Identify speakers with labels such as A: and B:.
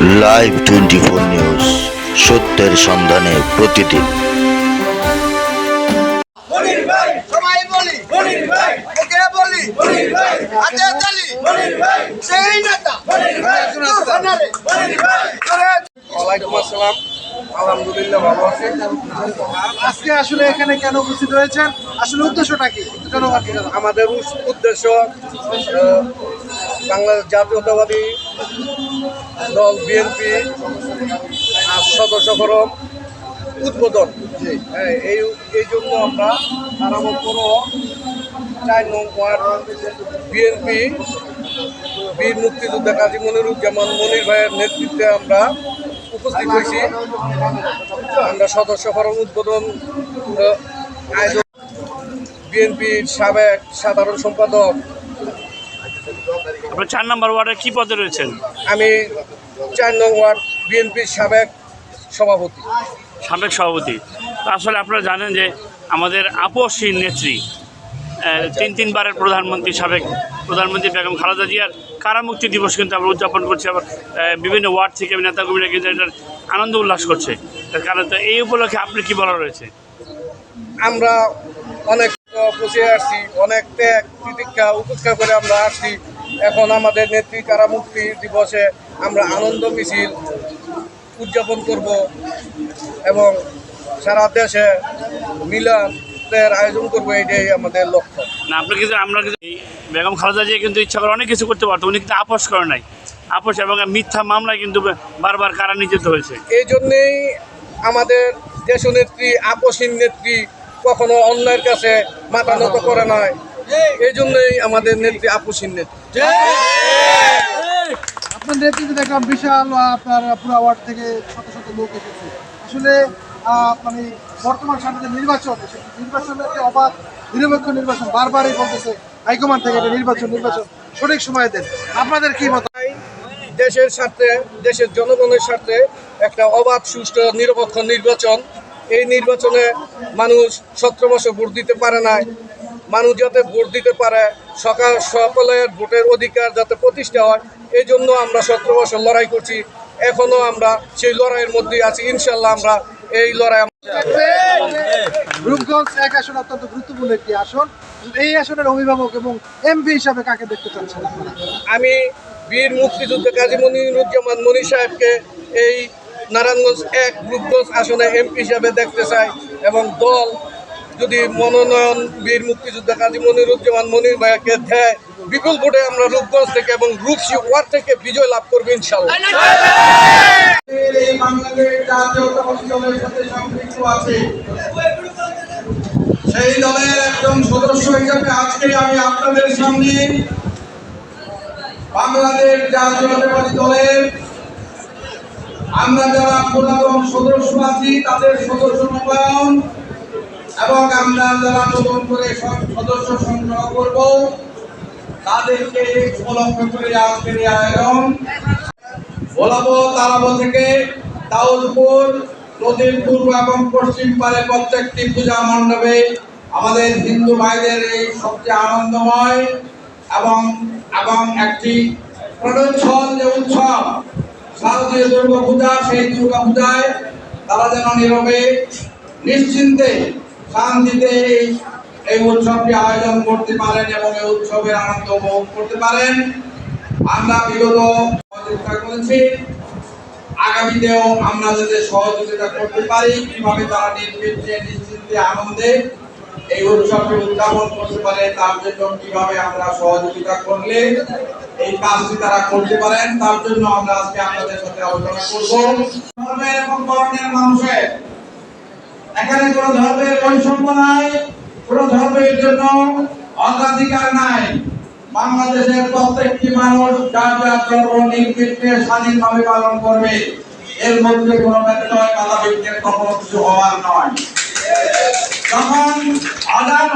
A: Live twenty four news সত্যের সন্ধানে প্রতিদিন।
B: মনির ভাই
C: সবাই বলি।
B: মনির ভাই।
C: ওকে বলি।
B: মনির ভাই।
C: হাতে তালি।
B: মনির ভাই।
C: সেই নেতা।
B: মনির ভাই।
C: আনারে
B: মনির ভাই।
D: ওয়ালাইকুম আসসালাম। আলহামদুলিল্লাহ ভালো
E: আজকে আসলে এখানে কেন উপস্থিত হয়েছেন? আসলে উদ্দেশ্যটা কি?
D: আমাদের উদ্দেশ্য বাংলাদেশ জাতীয়তাবাদী দল বিএনপি সদস্য ফরম উদ্বোধন। হ্যাঁ, এই এই জন্য আমরা করো চার নং ওয়ার্ড বিএনপি বীর মুক্তিযোদ্ধা কাজী মনিরুজ্জামান মনির ভাইয়ের নেতৃত্বে আমরা উপস্থিত হয়েছি। আমরা সদস্য ফরম উদ্বোধন আয়োজন বিএনপির সাবেক সাধারণ সম্পাদক।
F: আপনার চার নম্বর ওয়ার্ডে কি পদে রয়েছেন?
D: আমি চার নং ওয়ার্ড বিএনপির সাবেক সভাপতি।
F: সাবেক সভাপতি। আসলে আপনারা জানেন যে আমাদের আপসহীন নেত্রী তিন তিনবারের প্রধানমন্ত্রী সাবেক প্রধানমন্ত্রী বেগম খালেদা জিয়ার কারামুক্তি দিবস কিন্তু আমরা উদযাপন করছি। আবার বিভিন্ন ওয়ার্ড থেকে নেতাকর্মীরা কিন্তু এটার আনন্দ উল্লাস করছে। তার কারণ তো এই উপলক্ষে আপনি কি বলা রয়েছে?
D: আমরা অনেক পৌঁছে আসছি অনেক ত্যাগ তিতিক্ষা উপেক্ষা করে আমরা আসছি। এখন আমাদের নেত্রী কারামুক্তি দিবসে আমরা আনন্দ মিছিল উদযাপন করব এবং সারা দেশে মিলাদের আয়োজন করব এটাই আমাদের লক্ষ্য।
F: না আপনি কিন্তু আমরা কিন্তু বেগম খালেদা জিয়া কিন্তু ইচ্ছা করে অনেক কিছু করতে পারতো উনি কিন্তু আপোষ করে নাই। আপোষ এবং মিথ্যা মামলায় কিন্তু বারবার কারা নিযুক্ত হয়েছে।
D: এই জন্যেই আমাদের দেশনেত্রী আপসীন নেত্রী কখনো অন্যের কাছে মাথা নত করে নয় এই জন্যই আমাদের নেত্রী আপসীন নেত্রী।
E: আপনার নেতৃত্বে দেখলাম বিশাল আপনার পুরো ওয়ার্ড থেকে শত শত লোক এসেছে। আসলে মানে বর্তমান সামনে যে নির্বাচন নির্বাচনের একটা অবাধ নিরপেক্ষ নির্বাচন বারবারই বলতেছে, হাইকমান্ড থেকে এটা নির্বাচন নির্বাচন সঠিক সময় দেন। আপনাদের কি মত?
D: দেশের স্বার্থে, দেশের জনগণের স্বার্থে একটা অবাধ, সুষ্ঠু, নিরপেক্ষ নির্বাচন, এই নির্বাচনে মানুষ সতেরো বছর ভোট দিতে পারে না মানুষ যাতে ভোট দিতে পারে সকাল সকলের ভোটের অধিকার যাতে প্রতিষ্ঠা হয় এই জন্য আমরা সতেরো বছর লড়াই করছি। এখনও আমরা সেই লড়াইয়ের মধ্যেই আছি। ইনশাল্লাহ আমরা এই লড়াই
E: রূপগঞ্জ এক আসন অত্যন্ত গুরুত্বপূর্ণ একটি আসন। এই আসনের অভিভাবক এবং এমপি হিসাবে কাকে দেখতে চাচ্ছেন আপনারা?
D: আমি বীর মুক্তিযুদ্ধ কাজী মনিরুজ্জামান মনির সাহেবকে এই নারায়ণগঞ্জ এক রূপগঞ্জ আসনে এমপি হিসাবে দেখতে চাই এবং দল যদি মনোনয়ন, বীর মুক্তিযোদ্ধা কাজী মনিরুজ্জামান মনির ভাইকে দেয়, বিপুল ভোটে আমরা রূপগঞ্জ থেকে এবং রূপসী ওয়ার্ড থেকে বিজয় লাভ করব ইনশাল্লাহ
B: সেই দলের একজন সদস্য হিসেবে আজকে আমি আপনাদের সামনে বাংলাদেশ জাতীয়তাবাদী দলের আমরা যারা পুরাতন সদস্য আছি, তাদের সদস্য নবায়ন এবং আমরা যারা নতুন করে সদস্য সংগ্রহ করব, তাদেরকে উপলক্ষ করে আজকের আয়োজন। ভোলাবো তারাবো থেকে দাউদপুর, নদীর পূর্ব এবং পশ্চিম পারে প্রত্যেকটি পূজা মণ্ডপে আমাদের হিন্দু ভাইদের এই সবচেয়ে আনন্দময় এবং এবং একটি প্রণচ্ছল যে উৎসব, শারদীয় দুর্গা পূজা, সেই দুর্গা পূজায় তারা যেন নীরবে, নিশ্চিন্তে শান্তিতে এই উৎসবটি আয়োজন করতে পারেন এবং এই উৎসবের আনন্দ উপভোগ করতে পারেন। আমরা বিগত সহযোগিতা করেছি। আগামীতেও আমরা যাতে সহযোগিতা করতে পারি, কীভাবে তারা নির্বিঘ্নে নিশ্চিন্তে, আনন্দে এই উৎসবকে উদযাপন করতে পারে, তার জন্য কীভাবে আমরা সহযোগিতা করলে এই কাজটি তারা করতে পারেন, তার জন্য আমরা আজকে আপনাদের সাথে আলোচনা করব। ধর্মের এবং বর্ণের মানুষের এখানে কোনো ধর্মের বৈষম্য নাই, কোনো ধর্মের জন্য অগ্রাধিকার নাই। বাংলাদেশের প্রত্যেকটি মানুষ যার যার ধর্ম নির্বিঘ্নে স্বাধীনভাবে পালন করবে, এর মধ্যে কোনো ব্যত্যয় বাধা বিঘ্নের কখনো কিছু হওয়ার নয়। তখন আদান